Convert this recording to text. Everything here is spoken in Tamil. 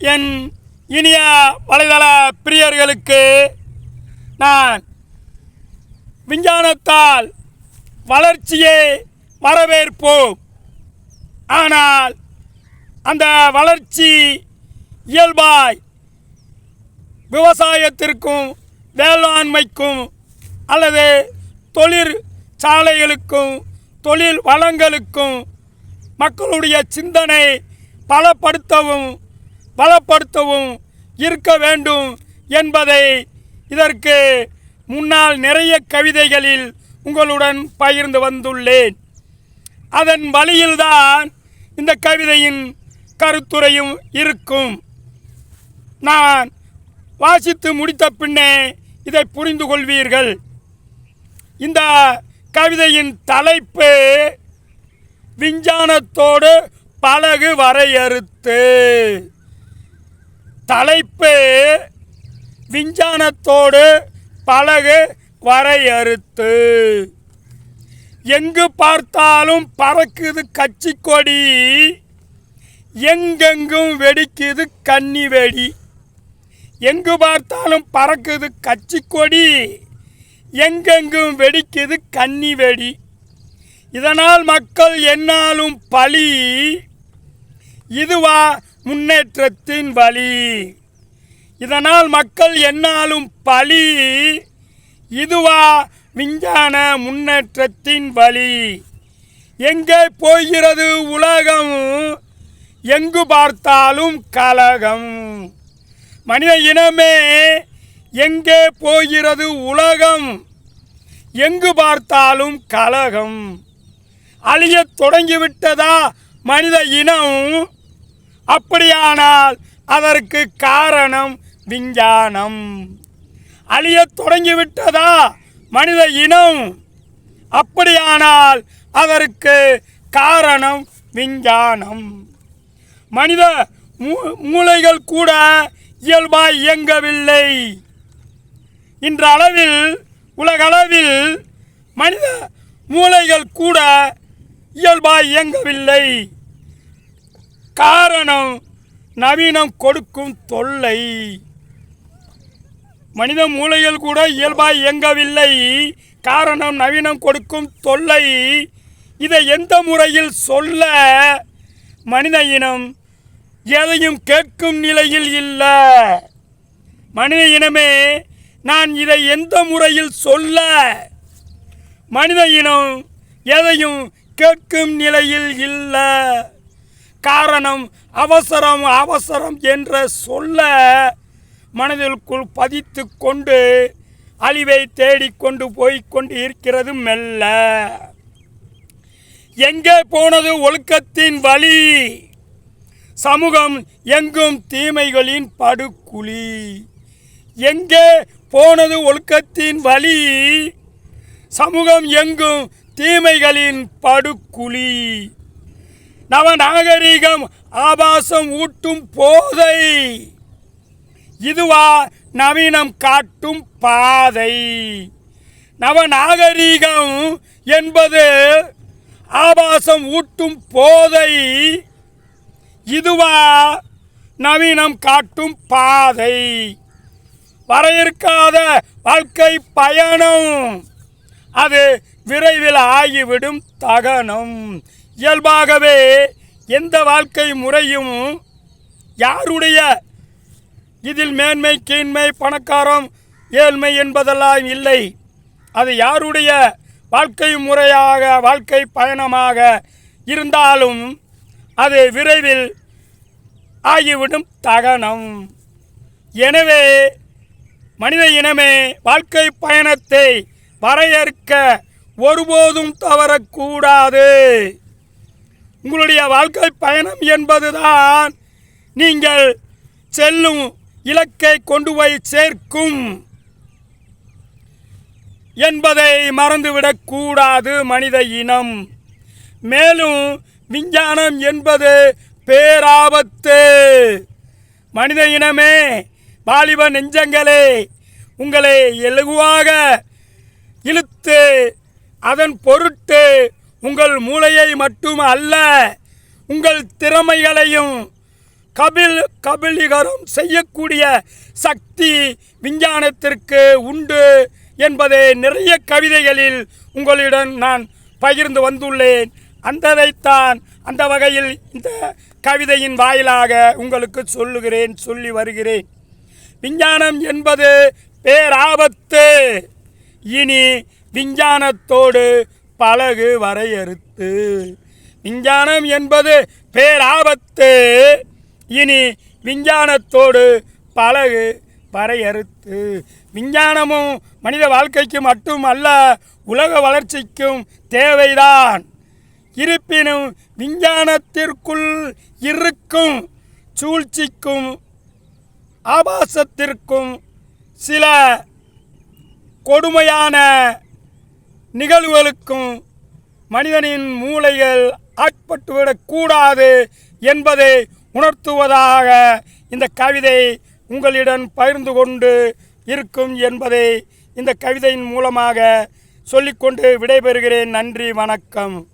என் இனிய வலைதள பிரியர்களுக்கு நான் விஞ்ஞானத்தால் வளர்ச்சியை வரவேற்போம். ஆனால் அந்த வளர்ச்சி இயல்பாய் விவசாயத்திற்கும் வேளாண்மைக்கும் அல்லது தொழிற்சாலைகளுக்கும் தொழில் வளங்களுக்கும் மக்களுடைய சிந்தனை பலப்படுத்தவும் பலப்படுத்தவும் இருக்க வேண்டும் என்பதை இதற்கு முன்னால் நிறைய கவிதைகளில் உங்களுடன் பகிர்ந்து வந்துள்ளேன். அதன் வழியில்தான் இந்த கவிதையின் கருத்துரையும் இருக்கும். நான் வாசித்து முடித்த பின்னே இதை புரிந்து கொள்வீர்கள். இந்த கவிதையின் தலைப்பு விஞ்ஞானத்தோடு பழகு வரையறுத்து. தலைப்பு விஞ்ஞானத்தோடு பழகு வரையறுத்து. எங்கு பார்த்தாலும் பறக்குது கட்சி கொடி எங்கெங்கும் வெடிக்குது கன்னி வெடி எங்கு பார்த்தாலும் பறக்குது கட்சி கொடி எங்கெங்கும் வெடிக்குது கன்னி வெடி இதனால் மக்கள் என்னாலும் பழி இதுவா முன்னேற்றத்தின் வழி. இதனால் மக்கள் என்னாலும் பழி. இதுவா விஞ்ஞான முன்னேற்றத்தின் வழி. எங்கே போகிறது உலகம்? எங்கு பார்த்தாலும் கலகம். மனித இனமே எங்கே போகிறது உலகம்? எங்கு பார்த்தாலும் கலகம். அழியத் தொடங்கிவிட்டதா மனித இனம்? அப்படியானால் அதற்கு காரணம் விஞ்ஞானம். அழியத் தொடங்கிவிட்டதா மனித இனம்? அப்படியானால் அதற்கு காரணம் விஞ்ஞானம். மனித மூ- மூளைகள் கூட இயல்பாய் இயங்கவில்லை. இன்ற அளவில் உலகளவில் மனித மூளைகள் கூட இயல்பாய் இயங்கவில்லை. காரணம் நவீனம் கொடுக்கும் தொல்லை. மனித மூளையில் கூட இயல்பாய் இயங்கவில்லை. காரணம் நவீனம் கொடுக்கும் தொல்லை. இதை எந்த முறையில் சொல்ல? மனித இனம் எதையும் கேட்கும் நிலையில் இல்லை. மனித இனமே நான் இதை எந்த முறையில் சொல்ல? மனித இனம் எதையும் கேட்கும் நிலையில் இல்லை. காரணம் அவசரம் அவசரம் என்ற சொல்ல மனதிற்குள் பதித்து கொண்டு அழிவை தேடிக்கொண்டு போய்கொண்டு இருக்கிறது மெல்ல. எங்கே போனது ஒழுக்கத்தின் வழி? சமூகம் எங்கும் தீமைகளின் படுகுழி. எங்கே போனது ஒழுக்கத்தின் வழி? சமூகம் எங்கும் தீமைகளின் படுகுழி. நவநாகரிகம் ஆபாசம் ஊட்டும் போதை. இதுவா நவீனம் காட்டும் பாதை. நவநாகரிகம் என்பது ஆபாசம் ஊட்டும் போதை. இதுவா நவீனம் காட்டும் பாதை. வரையறுக்காத வாழ்க்கை பயணம். அது விரைவில் ஆகிவிடும் தகனம். இயல்பாகவே எந்த வாழ்க்கை முறையும் யாருடைய இதில் மேன்மை கீழ்மை பணக்காரம் ஏழ்மை என்பதெல்லாம் இல்லை. அது யாருடைய வாழ்க்கை முறையாக வாழ்க்கை பயணமாக இருந்தாலும் அது விரைவில் ஆகிவிடும் தகனம். எனவே மனித இனமே வாழ்க்கை பயணத்தை வரையறுக்க ஒருபோதும் தவறக்கூடாது. உங்களுடைய வாழ்க்கை பயணம் என்பதுதான். நீங்கள் செல்லும் இலக்கை கொண்டு போய் சேர்க்கும். என்பதை மறந்துவிடக்கூடாது மனித இனம். மேலும் விஞ்ஞானம் என்பது பேராபத்து. மனித இனமே வாலிப நெஞ்சங்களே உங்களை இலகுவாக இழுத்து அதன் பொருட்டு உங்கள் மூளையை மட்டும் அல்ல உங்கள் திறமைகளையும் கபில் கபிலிகரம் செய்யக்கூடிய சக்தி விஞ்ஞானத்திற்கு உண்டு என்பதை நிறைய கவிதைகளில் உங்களிடம் நான் பகிர்ந்து வந்துள்ளேன். அந்ததைத்தான் அந்த வகையில் இந்த கவிதையின் வாயிலாக உங்களுக்கு சொல்லுகிறேன் சொல்லி வருகிறேன். விஞ்ஞானம் என்பது பேராபத்து. இனி விஞ்ஞானத்தோடு பழகு வரையறுத்து விஞ்ஞானம் என்பது பேராபத்து. இனி விஞ்ஞானத்தோடு பழகு வரையறுத்து விஞ்ஞானமும் மனித வாழ்க்கைக்கு மட்டுமல்ல உலக வளர்ச்சிக்கும் தேவைதான். இருப்பினும் விஞ்ஞானத்திற்குள் இருக்கும் சூழ்ச்சிக்கும் ஆபாசத்திற்கும் சில கொடுமையான நிகழ்வுகளுக்கும் மனிதனின் மூளைகள் ஆட்பட்டுவிடக்கூடாது என்பதை உணர்த்துவதாக இந்த கவிதை உங்களிடம் பகிர்ந்து கொண்டு இருக்கும் என்பதை இந்த கவிதையின் மூலமாக சொல்லிக்கொண்டு விடைபெறுகிறேன். நன்றி வணக்கம்.